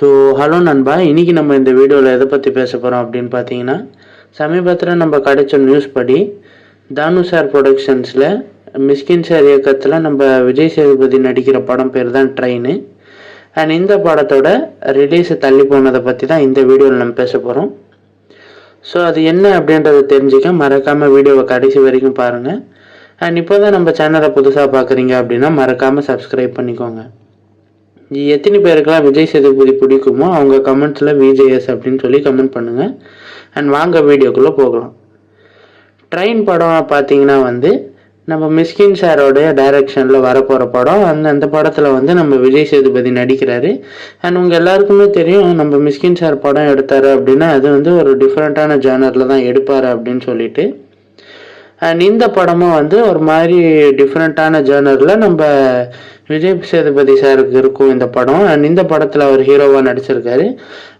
So hello நண்பா. இன்னைக்கு நம்ம இந்த வீடியோவில் எதை பற்றி பேச போகிறோம் அப்படின்னு பார்த்தீங்கன்னா சமீபத்தில் நம்ம கிடைச்ச நியூஸ் படி தானு சார் ப்ரொடக்ஷன்ஸில் மிஸ்கின் சார் இயக்கத்தில் நம்ம விஜய் சேதுபதி நடிக்கிற படம் பேர் தான் ட்ரெயின் அண்ட் இந்த படத்தோட ரிலீஸை தள்ளி போனதை பற்றி தான் இந்த வீடியோவில் நம்ம பேச போகிறோம் ஸோ அது என்ன அப்படின்றத தெரிஞ்சுக்க மறக்காமல் வீடியோவை கடைசி வரைக்கும் பாருங்கள் அண்ட் இப்போ தான் நம்ம சேனலை புதுசாக பார்க்குறீங்க அப்படின்னா மறக்காமல் சப்ஸ்கிரைப் பண்ணிக்கோங்க. எத்தனை பேருக்கெல்லாம் விஜய் சேதுபதி பிடிக்குமோ அவங்க கமெண்ட்ஸில் விஜேஎஸ் அப்படின்னு சொல்லி கமெண்ட் பண்ணுங்கள் அண்ட் வாங்க வீடியோக்குள்ளே போகலாம். ட்ரெயின் படம் பார்த்தீங்கன்னா வந்து நம்ம மிஸ்கின் சாரோடைய டைரக்ஷனில் வரப்போகிற படம். அந்த அந்த படத்தில் வந்து நம்ம விஜய் சேதுபதி நடிக்கிறாரு. அண்ட் உங்கள் எல்லாருக்குமே தெரியும் நம்ம மிஸ்கின் சார் படம் எடுத்தார் அப்படின்னா அது வந்து ஒரு டிஃப்ரெண்ட்டான ஜேனரில் தான் எடுப்பார் அப்படின்னு சொல்லிட்டு. அண்ட் இந்த படமும் வந்து ஒரு மாதிரி டிஃப்ரெண்ட்டான ஜேனரில் நம்ம விஜய் சேதுபதி சாருக்கு இருக்கும் இந்த படம். அண்ட் இந்த படத்தில் அவர் ஹீரோவாக நடிச்சிருக்காரு.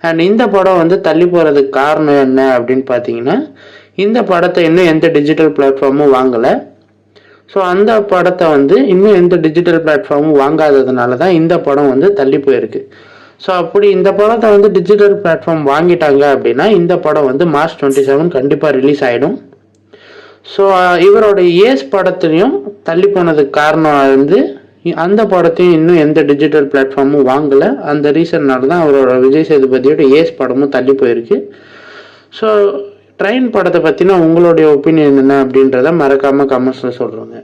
அண்ட் இந்த படம் வந்து தள்ளி போகிறதுக்கு காரணம் என்ன அப்படின்னு பார்த்தீங்கன்னா இந்த படத்தை இன்னும் எந்த டிஜிட்டல் பிளாட்ஃபார்மும் வாங்கலை. ஸோ அந்த படத்தை வந்து இன்னும் எந்த டிஜிட்டல் பிளாட்ஃபார்மும் வாங்காததுனால தான் இந்த படம் வந்து தள்ளி போயிருக்கு. ஸோ அப்படி இந்த படத்தை வந்து டிஜிட்டல் பிளாட்ஃபார்ம் வாங்கிட்டாங்க அப்படின்னா இந்த படம் வந்து மார்ச் டுவெண்ட்டி செவன் கண்டிப்பாக ரிலீஸ் ஆகிடும் ஸோ இவரோட ஏஸ் படத்துலையும் தள்ளி போனதுக்கு காரணம் வந்து அந்த படத்தையும் இன்னும் எந்த டிஜிட்டல் பிளாட்ஃபார்மும் வாங்கலை. அந்த ரீசன்னால தான் அவரோட விஜய் சேதுபதியோட ஏஸ் படமும் தள்ளி போயிருக்கு. ஸோ ட்ரெயின் படத்தை பற்றினா உங்களுடைய ஒப்பீனியன் என்ன அப்படின்றத மறக்காமல் கமெண்ட்ஸில் சொல்கிறோங்க